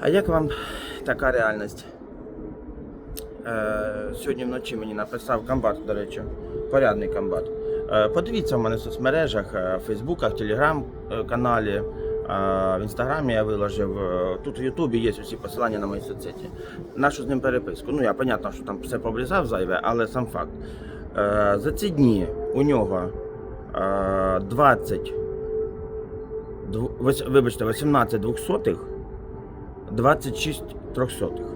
А як вам така реальність? Е, сьогодні вночі мені написав комбат, до речі, порядний комбат. Е, подивіться в мене в соцмережах, е, в Фейсбуках, Телеграм-каналі, в Інстаграмі я виложив. Тут в Ютубі є усі посилання на мої соцсеті. Нашу з ним переписку. Ну, я понятно, що там все пообрізав зайве, але сам факт. За ці дні у нього е, 20, вибачте, 18 двохсотих, 26 трьохсотих.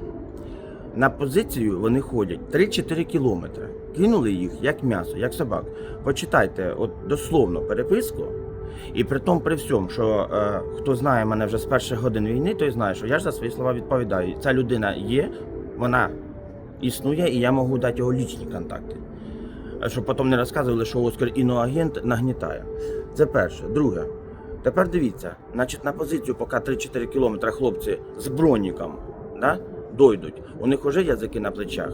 На позицію вони ходять 3-4 кілометри. Кинули їх як м'ясо, як собак. Почитайте от дословно переписку. І при тому, при всьому, що е, хто знає мене вже з перших годин війни, той знає, що я ж за свої слова відповідаю. Ця людина є, вона існує, і я можу дати його лічні контакти. Щоб потім не розказували, що Оскар іноагент нагнітає. Це перше. Друге. Тепер дивіться, значить, на позицію, поки 3-4 кілометри хлопці з броніком да, дойдуть, у них вже язики на плечах.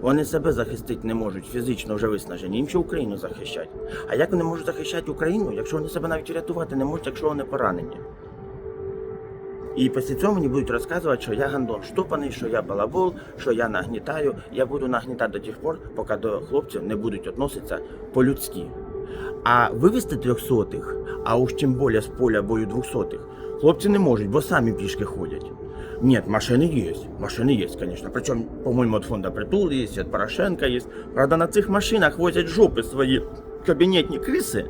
Вони себе захистити не можуть, фізично вже виснажені, їм ще Україну захищати. А як вони можуть захищати Україну, якщо вони себе навіть рятувати не можуть, якщо вони поранені? І після цього мені будуть розказувати, що я гандон штопаний, що я балабол, що я нагнітаю. Я буду нагнітати до тих пор, поки до хлопців не будуть відноситися по-людськи. А вивезти трьохсотих, а уж тим більше з поля бою двохсотих, хлопці не можуть, бо самі пішки ходять. Ні, машини є, машини є, звісно. Причому, по-моєму, від фонда притул є, від Порошенка є. Правда, на цих машинах возять жопи свої кабінетні криси,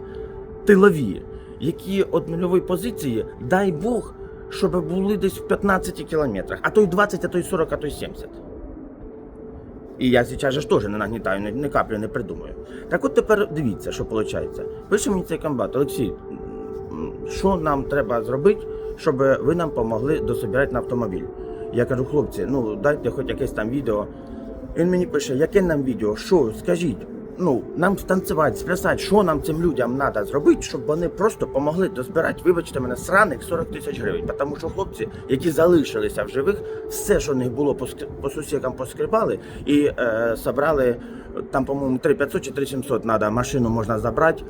тилові, які від нульової позиції, дай Бог, щоб були десь в 15 кілометрах, а то й 20, а то й 40, а то й 70. І я зараз ж теж не нагнітаю, ні, ні каплі не придумаю. Так от тепер дивіться, що виходить. Пише мені цей комбат, Олексій, що нам треба зробити, щоб ви нам допомогли дособирати на автомобіль. Я кажу, хлопці, ну дайте хоч якесь там відео. Він мені пише, яке нам відео, що, скажіть, ну, нам станцювати, сплясати, що нам цим людям треба зробити, щоб вони просто допомогли дозбирати, вибачте мене, сраних 40 тисяч гривень. Тому що хлопці, які залишилися в живих, все, що в них було по, ск- по сусікам поскребали і е, собрали, там, по-моєму, 3500 чи 3700 треба, машину можна забрати,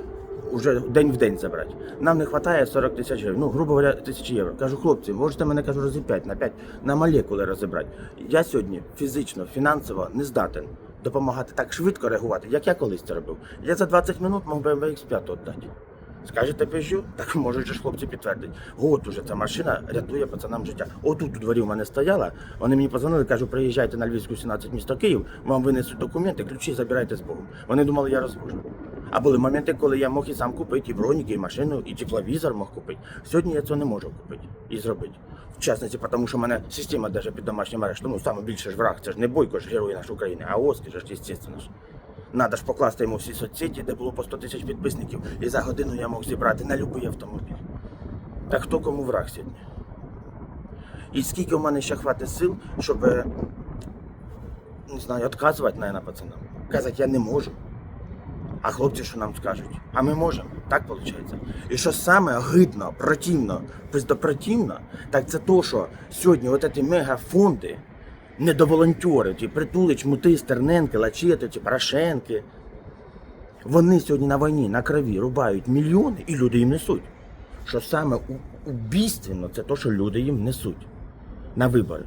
уже день в день забрати. Нам не вистачає 40 тисяч гривень, ну, грубо говоря, тисячі євро. Кажу, хлопці, можете мене кажу, разів 5 на 5 на молекули розібрати. Я сьогодні фізично, фінансово не здатен допомагати так швидко реагувати, як я колись це робив. Я за 20 минут мог BMW X5 віддати. Скажете, пизжу? Так можуть ж хлопці підтвердити. От уже ця машина рятує пацанам життя. Отут у дворі в мене стояла. Вони мені позвонили, кажу, приїжджайте на Львівську 17 місто Київ, вам винесуть документи, ключі забирайте з Богом. Вони думали, я розвожу. А були моменти, коли я мог і сам купити і броніки, і машину, і тепловізор мог купити. Сьогодні я цього не можу купити і зробити. В частності, тому що в мене система навіть під домашнім арештом. Ну, саме більше ж враг, це ж не бойко ж герой нашої України, а Оскар ж, звісно ж. Надо ж покласти йому всі соцсеті, де було по 100 тисяч підписників, і за годину я мог зібрати на будь-який автомобіль. Так хто кому враг сьогодні? І скільки в мене ще хватить сил, щоб е, не знаю, відказувати, пацанам. Казати я не можу. А хлопці що нам скажуть? А ми можемо, так виходить. І що саме гидно, противно, пиздопротивно, так це то, що сьогодні от ці мегафонди, недоволонтери, ті притулич, мути, Стерненки, Лачети, ті Порошенки, вони сьогодні на війні, на крові рубають мільйони і люди їм несуть. Що саме убійственно, це то, що люди їм несуть на вибори.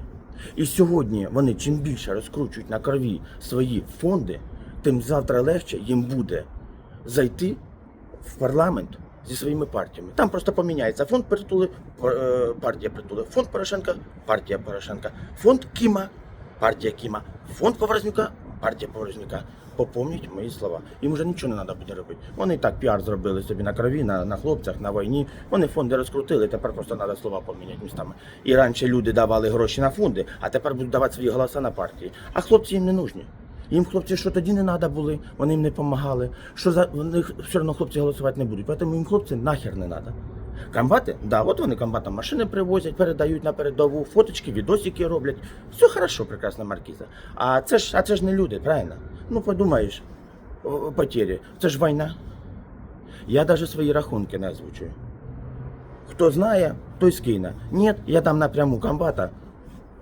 І сьогодні вони чим більше розкручують на крові свої фонди, тим завтра легше їм буде зайти в парламент зі своїми партіями. Там просто поміняється фонд притули, е, партія притули, фонд Порошенка, партія Порошенка, фонд Кіма, партія Кіма, фонд Поворознюка, партія Поворознюка. Попомніть мої слова. Їм вже нічого не треба буде робити. Вони так піар зробили собі на крові, на, на хлопцях, на війні. Вони фонди розкрутили, тепер просто треба слова поміняти містами. І раніше люди давали гроші на фонди, а тепер будуть давати свої голоси на партії. А хлопці їм не нужні. Їм хлопці, що тоді не треба були, вони їм не допомагали. Що за вони все одно хлопці голосувати не будуть. Тому їм хлопці нахер не треба. Комбати, да, от вони комбатам машини привозять, передають на передову, фоточки, відосики роблять. Все хорошо, прекрасна маркіза. А це ж, а це ж не люди, правильно? Ну подумаєш, потері. Це ж війна. Я навіть свої рахунки не озвучую. Хто знає, той скине. Ні, я дам напряму комбата.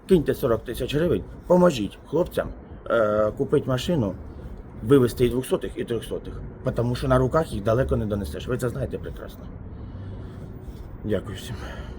Киньте 40 тисяч гривень, поможіть хлопцям е, купити машину, вивезти і 200 і 300 тому що на руках їх далеко не донесеш. Ви це знаєте прекрасно. Дякую всім.